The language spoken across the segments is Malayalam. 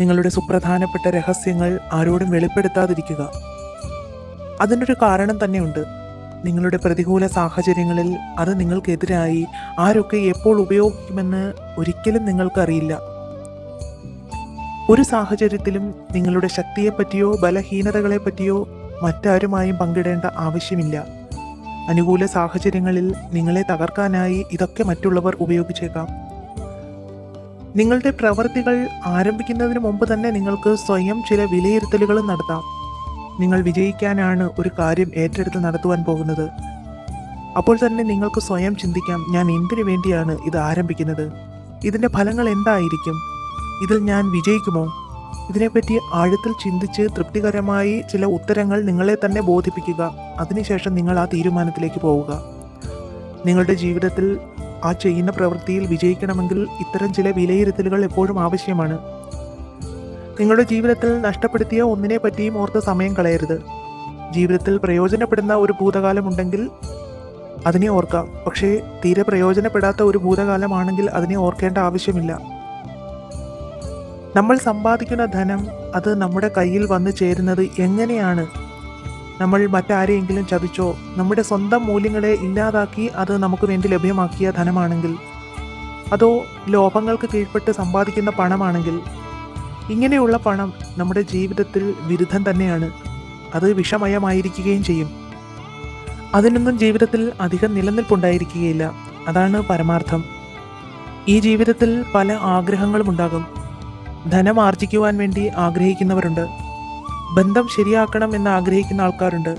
നിങ്ങളുടെ സുപ്രധാനപ്പെട്ട രഹസ്യങ്ങൾ ആരോടും വെളിപ്പെടുത്താതിരിക്കുക. അതിനൊരു കാരണം തന്നെയുണ്ട്. നിങ്ങളുടെ പ്രതികൂല സാഹചര്യങ്ങളിൽ അത് നിങ്ങൾക്കെതിരായി ആരൊക്കെ എപ്പോൾ ഉപയോഗിക്കുമെന്ന് ഒരിക്കലും നിങ്ങൾക്കറിയില്ല. ഒരു സാഹചര്യത്തിലും നിങ്ങളുടെ ശക്തിയെപ്പറ്റിയോ ബലഹീനതകളെപ്പറ്റിയോ മറ്റാരുമായും പങ്കിടേണ്ട ആവശ്യമില്ല. അനുകൂല സാഹചര്യങ്ങളിൽ നിങ്ങളെ തകർക്കാനായി ഇതൊക്കെ മറ്റുള്ളവർ ഉപയോഗിച്ചേക്കാം. നിങ്ങളുടെ പ്രവൃത്തികൾ ആരംഭിക്കുന്നതിന് മുമ്പ് തന്നെ നിങ്ങൾക്ക് സ്വയം ചില വിലയിരുത്തലുകൾ നടത്താം. നിങ്ങൾ വിജയിക്കാനാണ് ഒരു കാര്യം ഏറ്റെടുത്ത് നടത്തുവാൻ പോകുന്നത്. അപ്പോൾ തന്നെ നിങ്ങൾക്ക് സ്വയം ചിന്തിക്കാം ഞാൻ എന്തിനു വേണ്ടിയാണ് ഇത് ആരംഭിക്കുന്നത്? ഇതിന്റെ ഫലങ്ങൾ എന്തായിരിക്കും? ഇതിൽ ഞാൻ വിജയിക്കുമോ? ഇതിനെപ്പറ്റി ആഴത്തിൽ ചിന്തിച്ച് തൃപ്തികരമായി ചില ഉത്തരങ്ങൾ നിങ്ങളെ തന്നെ ബോധിപ്പിക്കുക. അതിനുശേഷം നിങ്ങൾ ആ തീരുമാനത്തിലേക്ക് പോവുക. നിങ്ങളുടെ ജീവിതത്തിൽ ആ ചെയ്യുന്ന പ്രവൃത്തിയിൽ വിജയിക്കണമെങ്കിൽ ഇത്തരം ചില വിലയിരുത്തലുകൾ എപ്പോഴും ആവശ്യമാണ്. നിങ്ങളുടെ ജീവിതത്തിൽ നഷ്ടപ്പെടുത്തിയ ഒന്നിനെ പറ്റിയും ഓർത്ത് സമയം കളയരുത്. ജീവിതത്തിൽ പ്രയോജനപ്പെടുന്ന ഒരു ഭൂതകാലമുണ്ടെങ്കിൽ അതിനെ ഓർക്കാം. പക്ഷേ തീരെ പ്രയോജനപ്പെടാത്ത ഒരു ഭൂതകാലമാണെങ്കിൽ അതിനെ ഓർക്കേണ്ട ആവശ്യമില്ല. നമ്മൾ സമ്പാദിക്കുന്ന ധനം അത് നമ്മുടെ കയ്യിൽ വന്നു ചേരുന്നത് എങ്ങനെയാണ്? നമ്മൾ മറ്റാരെയെങ്കിലും ചതിച്ചോ നമ്മുടെ സ്വന്തം മൂല്യങ്ങളെ ഇല്ലാതാക്കി അത് നമുക്ക് വേണ്ടി ലഭ്യമാക്കിയ ധനമാണെങ്കിൽ അതോ ലോഭങ്ങൾക്ക് കീഴ്പ്പെട്ട് സമ്പാദിക്കുന്ന പണമാണെങ്കിൽ ഇങ്ങനെയുള്ള പണം നമ്മുടെ ജീവിതത്തിൽ വിരുദ്ധം തന്നെയാണ്. അത് വിഷമയമായിരിക്കുകയും ചെയ്യും. അതിനൊന്നും ജീവിതത്തിൽ അധികം നിലനിൽപ്പുണ്ടായിരിക്കുകയില്ല. അതാണ് പരമാർത്ഥം. ഈ ജീവിതത്തിൽ പല ആഗ്രഹങ്ങളും ഉണ്ടാകും. ധനം ആർജിക്കുവാൻ വേണ്ടി ആഗ്രഹിക്കുന്നവരുണ്ട്. ബന്ധം ശരിയാക്കണം എന്ന് ആഗ്രഹിക്കുന്ന ആൾക്കാരുണ്ട്.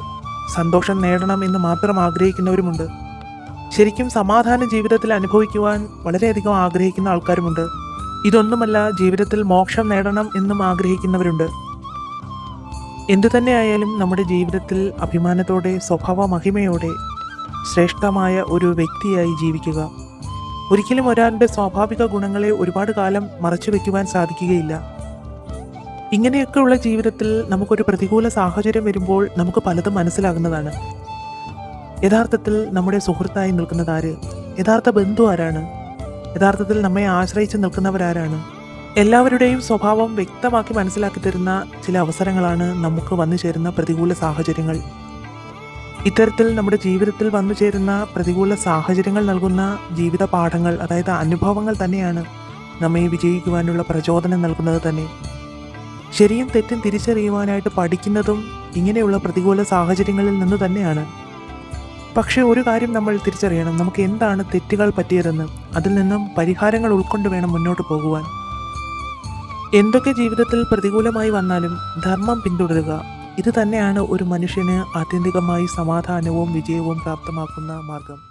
സന്തോഷം നേടണം എന്ന് മാത്രം ആഗ്രഹിക്കുന്നവരുമുണ്ട്. ശരിക്കും സമാധാന ജീവിതത്തിൽ അനുഭവിക്കുവാൻ വളരെയധികം ആഗ്രഹിക്കുന്ന ആൾക്കാരുമുണ്ട്. ഇതൊന്നുമല്ല ജീവിതത്തിൽ മോക്ഷം നേടണം എന്നും ആഗ്രഹിക്കുന്നവരുണ്ട്. എന്തു തന്നെയായാലും നമ്മുടെ ജീവിതത്തിൽ അഭിമാനത്തോടെ സ്വഭാവ മഹിമയോടെ ശ്രേഷ്ഠമായ ഒരു വ്യക്തിയായി ജീവിക്കുക. ഒരിക്കലും ഒരാളുടെ സ്വാഭാവിക ഗുണങ്ങളെ ഒരുപാട് കാലം മറച്ചു വയ്ക്കുവാൻ സാധിക്കുകയില്ല. ഇങ്ങനെയൊക്കെയുള്ള ജീവിതത്തിൽ നമുക്കൊരു പ്രതികൂല സാഹചര്യം വരുമ്പോൾ നമുക്ക് പലതും മനസ്സിലാകുന്നതാണ്. യഥാർത്ഥത്തിൽ നമ്മുടെ സുഹൃത്തായി നിൽക്കുന്നത് ആര്? യഥാർത്ഥ ബന്ധു ആരാണ്? യഥാർത്ഥത്തിൽ നമ്മെ ആശ്രയിച്ച് നിൽക്കുന്നവരാരാണ് എല്ലാവരുടെയും സ്വഭാവം വ്യക്തമാക്കി മനസ്സിലാക്കി തരുന്ന ചില അവസരങ്ങളാണ് നമുക്ക് വന്നു ചേരുന്ന പ്രതികൂല സാഹചര്യങ്ങൾ. ഇത്തരത്തിൽ നമ്മുടെ ജീവിതത്തിൽ വന്നു ചേരുന്ന പ്രതികൂല സാഹചര്യങ്ങൾ നൽകുന്ന ജീവിത പാഠങ്ങൾ അതായത് അനുഭവങ്ങൾ തന്നെയാണ് നമ്മെ വിജയിക്കുവാനുള്ള പ്രചോദനം നൽകുന്നത് തന്നെ. ശരിയും തെറ്റും തിരിച്ചറിയുവാനായിട്ട് പഠിക്കുന്നതും ഇങ്ങനെയുള്ള പ്രതികൂല സാഹചര്യങ്ങളിൽ നിന്ന് തന്നെയാണ്. പക്ഷേ ഒരു കാര്യം നമ്മൾ തിരിച്ചറിയണം. നമുക്ക് എന്താണ് തെറ്റുകൾ പറ്റിയതെന്ന് അതിൽ നിന്നും പരിഹാരങ്ങൾ ഉൾക്കൊണ്ട് വേണം മുന്നോട്ട് പോകുവാൻ. എന്തൊക്കെ ജീവിതത്തിൽ പ്രതികൂലമായി വന്നാലും ധർമ്മം പിന്തുടരുക. ഇത് തന്നെയാണ് ഒരു മനുഷ്യന് ആത്യന്തികമായി സമാധാനവും വിജയവും പ്രാപ്തമാക്കുന്ന മാർഗം.